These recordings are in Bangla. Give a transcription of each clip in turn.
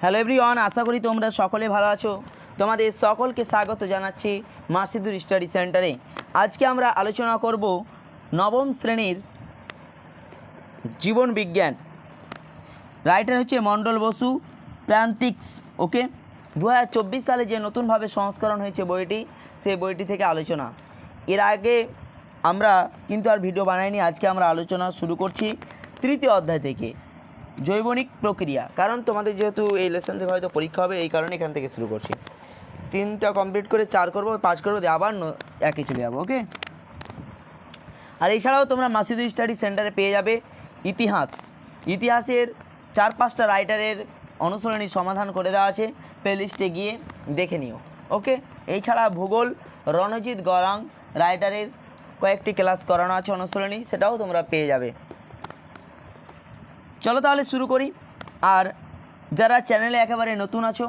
হ্যালো এভরিওয়ান আশা করি তোমরা সকলে ভালো আছো। তোমাদের সকলকে স্বাগত জানাচ্ছি মাসিদুর স্টাডি সেন্টারে। আজকে আমরা আলোচনা করব নবম শ্রেণির জীবন বিজ্ঞান। রাইটার হচ্ছে মণ্ডল বসু, প্রান্তিক্স, ওকে? দু হাজার চব্বিশ সালে যে নতুনভাবে সংস্করণ হয়েছে বইটি সেই বইটি থেকে আলোচনা। এর আগে আমরা কিন্তু আর ভিডিও বানাইনি, আজকে আমরা আলোচনা শুরু করছি তৃতীয় অধ্যায় থেকে। জৈবনিক প্রক্রিয়া। কারণ তোমাদের যেহেতু এই লেসন থেকে হয়তো পরীক্ষা হবে, এই কারণে এখান থেকে শুরু করছি। তিনটা কমপ্লিট করে চার করব, পাঁচ করব, দিয়ে আবার ন- একে চলে যাব ওকে আর এছাড়াও তোমরা মাসিদু স্টাডি সেন্টারে পেয়ে যাবে ইতিহাস। ইতিহাসের চার পাঁচটা রাইটারের অনুসরণী সমাধান করে দেওয়া আছে প্লেলিস্টে গিয়ে দেখে নিও ওকে এছাড়া ভূগোল, রণজিৎ গরাং রাইটারের কয়েকটি ক্লাস করানো আছে অনুসরণী সেটাও তোমরা পেয়ে যাবে। চলো তাহলে শুরু করি। আর যারা চ্যানেলে একেবারে নতুন আছো,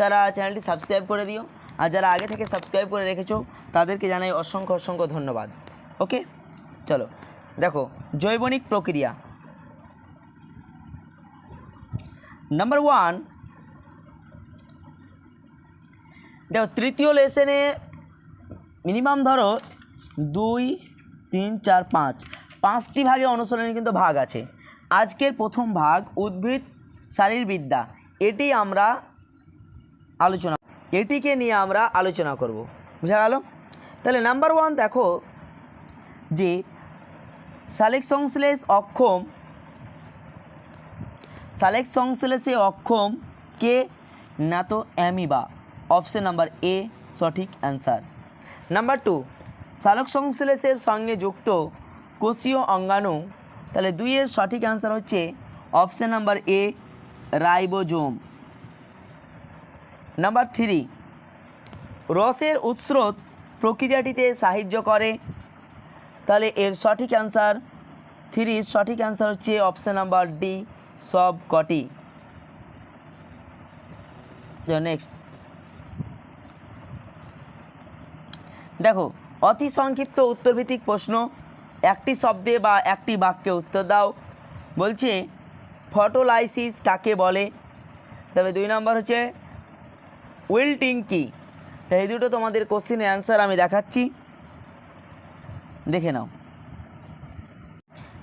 তারা চ্যানেলটি সাবস্ক্রাইব করে দিও। আর যারা আগে থেকে সাবস্ক্রাইব করে রেখেছো, তাদেরকে জানাই অসংখ্য অসংখ্য ধন্যবাদ। ওকে? চলো। দেখো, জৈবনিক প্রক্রিয়া। নাম্বার ওয়ান দেখো, তৃতীয় লেসনে মিনিমাম ধরো দুই, তিন, চার, পাঁচ। পাঁচটি ভাগে অনুসরণের কিন্তু ভাগ আছে। আজকের প্রথম ভাগ উদ্ভিদ শারীরবিদ্যা। এটি আমরা আলোচনা এটিকে নিয়ে আমরা আলোচনা করব। বুঝা গেল? তাহলে নাম্বার ওয়ান দেখো যে সালেক সংশ্লেষ অক্ষম সালেক সংশ্লেষে অক্ষম কে? না তো অ্যামিবা। অপশন নাম্বার এ সঠিক অ্যান্সার নাম্বার টু সালোক সংশ্লেষের সঙ্গে যুক্ত কোষীয় অঙ্গাণু তাহলে দুইয়ের সঠিক অ্যান্সার হচ্ছে option number A ribosome. Number three রসের উৎস্রোত প্রক্রিয়াটিতে সাহায্য করে। তাহলে এর সঠিক অ্যান্সার থ্রির সঠিক অ্যান্সার হচ্ছে অপশান নাম্বার ডি সব কটি। নেক্সট দেখো, অতি সংক্ষিপ্ত উত্তরভিত্তিক প্রশ্ন। একটি শব্দে বা একটি বাক্যে উত্তর দাও। বলছে, ফটোলাইসিস কাকে বলে? তবে দুই নম্বর হচ্ছে উইল্টিং কি? তো এই দুটো তোমাদের কোশ্চিনের অ্যান্সার আমি দেখাচ্ছি। দেখে নাও।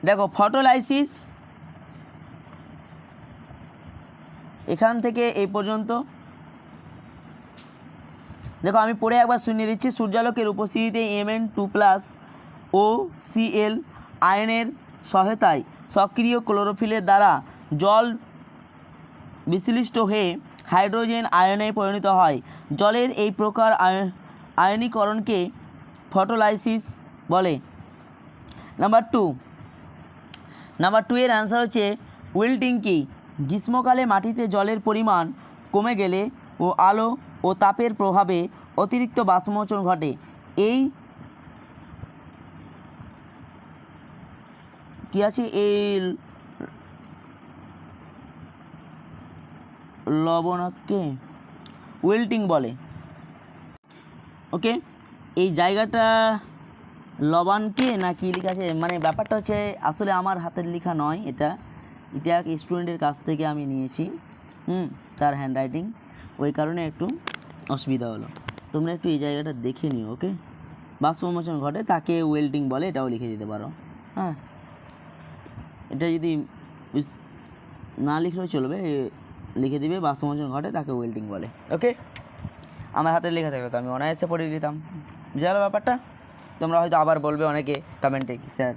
দেখো, ফটোলাইসিস এখান থেকে এই পর্যন্ত। দেখো, আমি পড়ে একবার শুনিয়ে দিচ্ছি, সূর্যালোকের উপস্থিতিতে এমএন টু প্লাস ও সিএল আয়নের সহায়তায় সক্রিয় ক্লোরোফিলের দ্বারা জল বিশ্লিষ্ট হয়ে হাইড্রোজেন আয়নে পরিণত হয়। জলের এই প্রকার আয়- আয়নীকরণকে ফটোলাইসিস বলে। নাম্বার টু নাম্বার টু এর অ্যান্সার হচ্ছে উইল্টিং কি গ্রীষ্মকালে মাটিতে জলের পরিমাণ কমে গেলে ও আলো ও তাপের প্রভাবে অতিরিক্ত বাষ্পমোচন ঘটে। এই কি আছে? এই লবণাকে ওয়েল্টিং বলে। ওকে এই জায়গাটা লবানকে না কি লেখা আছে? মানে ব্যাপারটা হচ্ছে, আসলে আমার হাতের লেখা নয় এটা। এটা এক স্টুডেন্টের কাছ থেকে আমি নিয়েছি, হুম, তার হ্যান্ডরাইটিং ওই কারণে একটু অসুবিধা হলো। তোমরা একটু এই জায়গাটা দেখে নিও ওকে বাষ্পমোচন ঘটে, তাকে ওয়েল্ডিং বলে, এটাও লিখে দিতে পারো। হ্যাঁ? এটা যদি না লিখলেও চলবে, লিখে দিবে বাষ্পমোচন ঘটে, তাকে ওয়েল্ডিং বলে ওকে আমার হাতে লেখা থাকবে তো আমি অনায়াসে পড়ে দিতাম। গেলো ব্যাপারটা? তোমরা হয়তো আবার বলবে অনেকে কমেন্টে স্যার,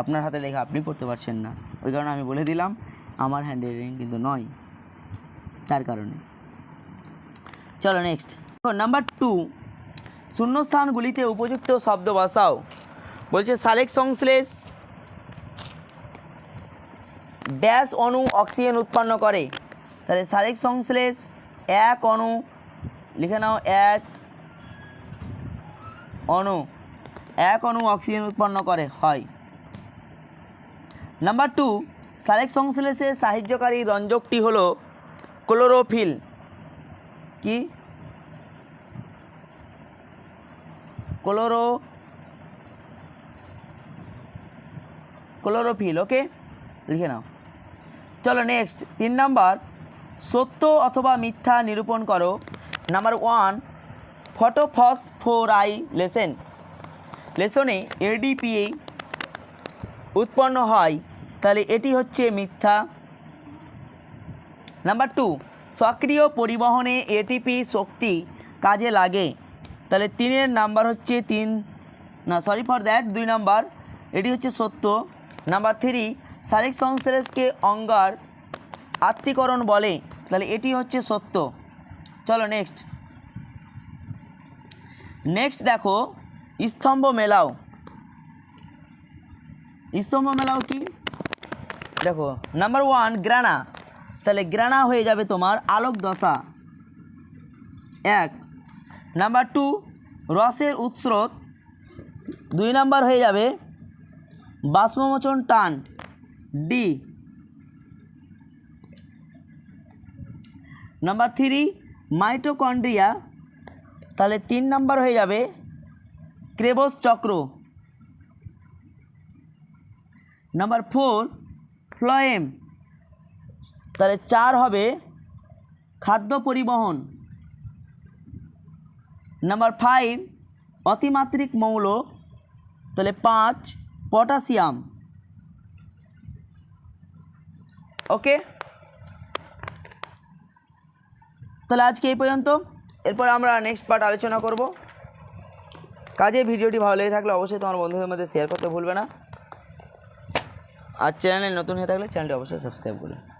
আপনার হাতে লেখা আপনি পড়তে পারছেন না। ওই কারণে আমি বলে দিলাম, আমার হ্যান্ড রাইটিং কিন্তু নয়, তার কারণে। চলো নেক্সট নাম্বার টু শূন্যস্থানগুলিতে উপযুক্ত শব্দ বসাও। বলছে, সালেক সংশ্লেষ ড্যাশ অণু অক্সিজেন উৎপন্ন করে। তাহলে সালেক সংশ্লেষ এক অণু, লিখে নাও এক অণু এক অণু অক্সিজেন উৎপন্ন করে, হয়। নাম্বার টু সালেক সংশ্লেষে সাহায্যকারী রঞ্জকটি হলো ক্লোরোফিল। কি? Chloro chlorophyll, okay? লিখে নাও। চলো নেক্সট তিন নাম্বার সত্য অথবা মিথ্যা নিরূপণ করো। নাম্বার ওয়ান ফটোফসফোরাইলেশন লেসনে। এডিপিএ উৎপন্ন হয়, তাহলে এটি হচ্ছে মিথ্যা। নাম্বার টু সক্রিয় পরিবহনে এটিপি শক্তি কাজে লাগে। তাহলে তিনের নাম্বার হচ্ছে তিন, না সরি ফর দ্যাট দুই নাম্বার এটি হচ্ছে সত্য। নাম্বার থ্রি শারীরিক সংশ্লেষকে অঙ্গার আত্মীকরণ বলে, তাহলে এটি হচ্ছে সত্য। চলো নেক্সট নেক্সট দেখো, স্তম্ভ মেলাও। স্তম্ভ মেলাও কি? দেখো নাম্বার ওয়ান গ্রানা তাহলে গ্রানা হয়ে যাবে তোমার আলোক দশা। এক। নাম্বার টু রসের উৎস্রোত দুই নাম্বার হয়ে যাবে বাষ্পমোচন টান। ডি। নাম্বার থ্রি মাইটোকন্ড্রিয়া তাহলে তিন নাম্বার হয়ে যাবে ক্রেবস চক্র। নাম্বার ফোর ফ্লয়েম তাহলে চার হবে খাদ্য পরিবহন। নাম্বার ফাইভ অতিমাত্রিক মৌল, তাহলে পাঁচ, পটাশিয়াম। ওকে তাহলে আজকে এই পর্যন্ত। এরপর আমরা নেক্সট পার্ট আলোচনা করব। কাজে ভিডিওটি ভালো লেগে থাকলে অবশ্যই তোমার বন্ধুদের মধ্যে শেয়ার করতে ভুলবে না। আর চ্যানেলে নতুন হয়ে থাকলে চ্যানেলটি অবশ্যই সাবস্ক্রাইব করবে।